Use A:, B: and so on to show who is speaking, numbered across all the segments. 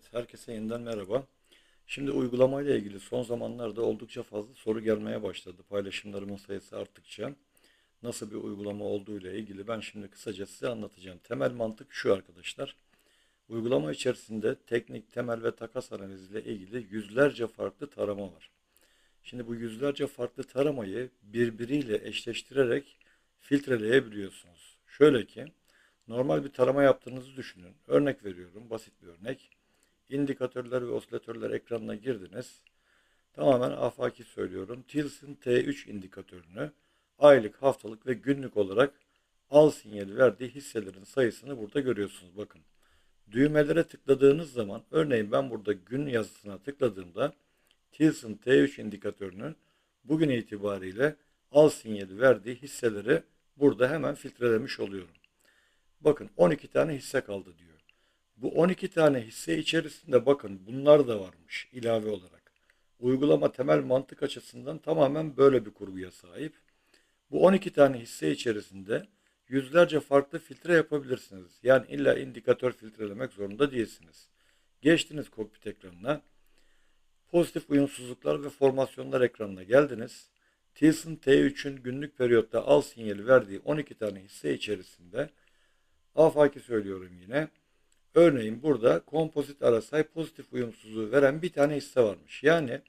A: Evet, herkese yeniden merhaba. Şimdi uygulamayla ilgili son zamanlarda oldukça fazla soru gelmeye başladı. Paylaşımlarımın sayısı arttıkça nasıl bir uygulama olduğu ile ilgili ben şimdi kısaca size anlatacağım. Temel mantık şu arkadaşlar. Uygulama içerisinde teknik, temel ve takas analiziyle ilgili yüzlerce farklı tarama var. Şimdi bu yüzlerce farklı taramayı birbiriyle eşleştirerek filtreleyebiliyorsunuz. Şöyle ki, normal bir tarama yaptığınızı düşünün. Örnek veriyorum, basit bir örnek. İndikatörler ve osilatörler ekranına girdiniz. Tamamen afaki söylüyorum. Tilson T3 indikatörünü aylık, haftalık ve günlük olarak al sinyali verdiği hisselerin sayısını burada görüyorsunuz. Bakın. Düğmelere tıkladığınız zaman örneğin ben burada gün yazısına tıkladığımda Tilson T3 indikatörünün bugün itibariyle al sinyali verdiği hisseleri burada hemen filtrelemiş oluyorum. Bakın 12 tane hisse kaldı diyor. Bu 12 tane hisse içerisinde bakın bunlar da varmış ilave olarak. Uygulama temel mantık açısından tamamen böyle bir kurguya sahip. Bu 12 tane hisse içerisinde yüzlerce farklı filtre yapabilirsiniz. Yani illa indikatör filtrelemek zorunda değilsiniz. Geçtiniz kokpit ekranına. Pozitif uyumsuzluklar ve formasyonlar ekranına geldiniz. Tilson T3'ün günlük periyotta al sinyali verdiği 12 tane hisse içerisinde afaki söylüyorum yine. Örneğin burada kompozit arasay pozitif uyumsuzluğu veren bir tane hisse varmış. Yani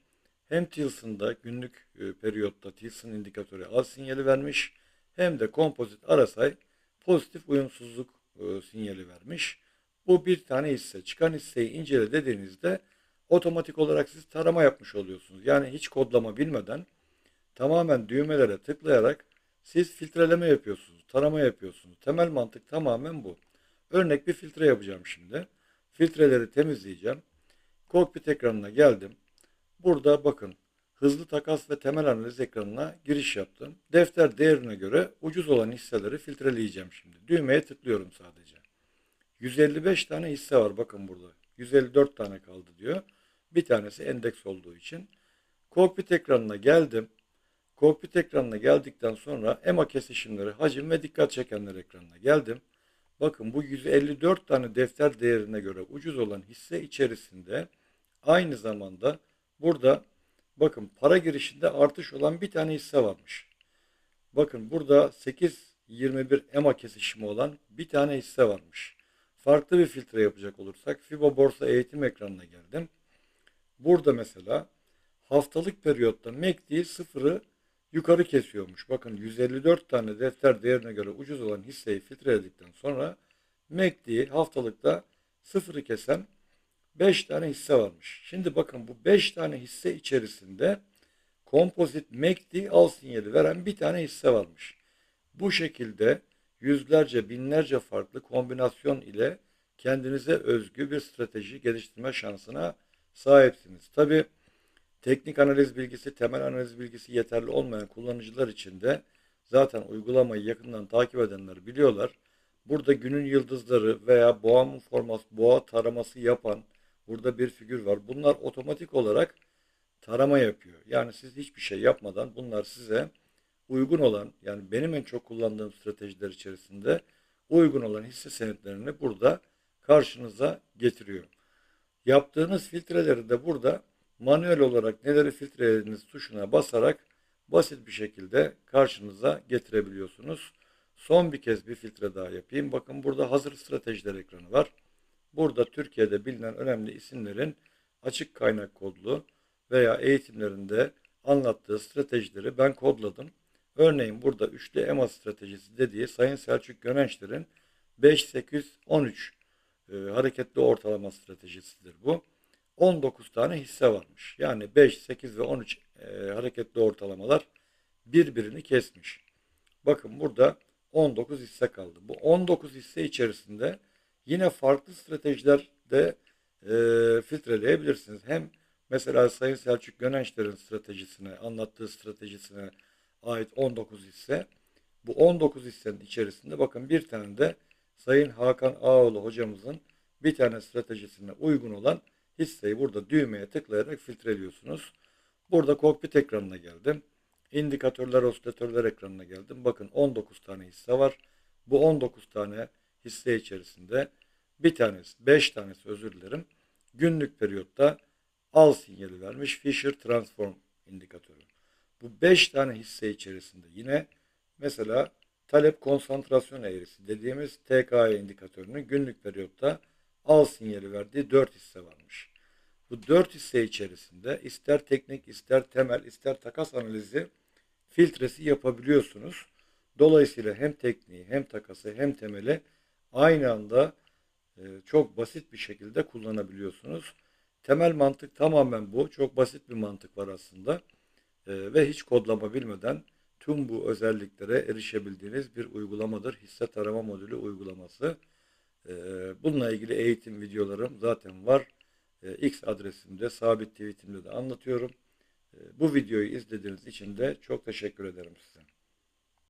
A: hem Tilson'da günlük e, periyotta Tilson indikatörü al sinyali vermiş hem de kompozit arasay pozitif uyumsuzluk e, sinyali vermiş. Bu bir tane hisse. Çıkan hisseyi incele dediğinizde otomatik olarak siz tarama yapmış oluyorsunuz. Yani hiç kodlama bilmeden tamamen düğmelere tıklayarak siz filtreleme yapıyorsunuz, tarama yapıyorsunuz. Temel mantık tamamen bu. Örnek bir filtre yapacağım şimdi. Filtreleri temizleyeceğim. Kokpit ekranına geldim. Burada bakın hızlı takas ve temel analiz ekranına giriş yaptım. Defter değerine göre ucuz olan hisseleri filtreleyeceğim şimdi. Düğmeye tıklıyorum sadece. 155 tane hisse var bakın burada. 154 tane kaldı diyor. Bir tanesi endeks olduğu için. Kokpit ekranına geldim. Kokpit ekranına geldikten sonra EMA kesişimleri, hacim ve dikkat çekenler ekranına geldim. Bakın bu 154 tane defter değerine göre ucuz olan hisse içerisinde aynı zamanda burada bakın para girişinde artış olan bir tane hisse varmış. Bakın burada 8.21 EMA kesişimi olan bir tane hisse varmış. Farklı bir filtre yapacak olursak FIBA borsa eğitim ekranına geldim. Burada mesela haftalık periyotta MACD sıfırı yukarı kesiyormuş. Bakın 154 tane defter değerine göre ucuz olan hisseyi filtreledikten sonra MACD haftalıkta sıfırı kesen 5 tane hisse varmış. Şimdi bakın bu 5 tane hisse içerisinde kompozit MACD al sinyali veren bir tane hisse varmış. Bu şekilde yüzlerce binlerce farklı kombinasyon ile kendinize özgü bir strateji geliştirme şansına sahipsiniz. Tabi teknik analiz bilgisi, temel analiz bilgisi yeterli olmayan kullanıcılar için de zaten uygulamayı yakından takip edenler biliyorlar. Burada günün yıldızları veya boğa forması, boğa taraması yapan burada bir figür var. Bunlar otomatik olarak tarama yapıyor. Yani siz hiçbir şey yapmadan bunlar size uygun olan yani benim en çok kullandığım stratejiler içerisinde uygun olan hisse senetlerini burada karşınıza getiriyor. Yaptığınız filtreleri de burada manuel olarak neleri filtrelediğiniz tuşuna basarak basit bir şekilde karşınıza getirebiliyorsunuz. Son bir kez bir filtre daha yapayım. Bakın burada hazır stratejiler ekranı var. Burada Türkiye'de bilinen önemli isimlerin açık kaynak kodlu veya eğitimlerinde anlattığı stratejileri ben kodladım. Örneğin burada üçlü EMA stratejisi dediği Sayın Selçuk Gönençler'in 5-8-13 e, hareketli ortalama stratejisidir bu. 19 tane hisse varmış. Yani 5, 8 ve 13 e, hareketli ortalamalar birbirini kesmiş. Bakın burada 19 hisse kaldı. Bu 19 hisse içerisinde yine farklı stratejilerde e, filtreleyebilirsiniz. Hem mesela Sayın Selçuk Gönençler'in stratejisine, anlattığı stratejisine ait 19 hisse. Bu 19 hissenin içerisinde bakın bir tane de Sayın Hakan Ağoğlu hocamızın bir tane stratejisine uygun olan hisseyi burada düğmeye tıklayarak filtreliyorsunuz. Burada kokpit ekranına geldim. İndikatörler, osilatörler ekranına geldim. Bakın 19 tane hisse var. Bu 19 tane hisse içerisinde bir tanesi, 5 tanesi özür dilerim. günlük periyotta al sinyali vermiş Fisher Transform indikatörü. Bu 5 tane hisse içerisinde yine mesela talep konsantrasyon eğrisi dediğimiz TKE indikatörünün günlük periyotta al sinyali verdiği 4 hisse varmış. Bu 4 hisse içerisinde ister teknik, ister temel, ister takas analizi filtresi yapabiliyorsunuz. Dolayısıyla hem tekniği, hem takası, hem temeli aynı anda e, çok basit bir şekilde kullanabiliyorsunuz. Temel mantık tamamen bu. Çok basit bir mantık var aslında. E, ve hiç kodlama bilmeden tüm bu özelliklere erişebildiğiniz bir uygulamadır. Hisse tarama modülü uygulaması. Bununla ilgili eğitim videolarım zaten var. E, X adresimde, sabit tweetimde de anlatıyorum. E, bu videoyu izlediğiniz için de çok teşekkür ederim size.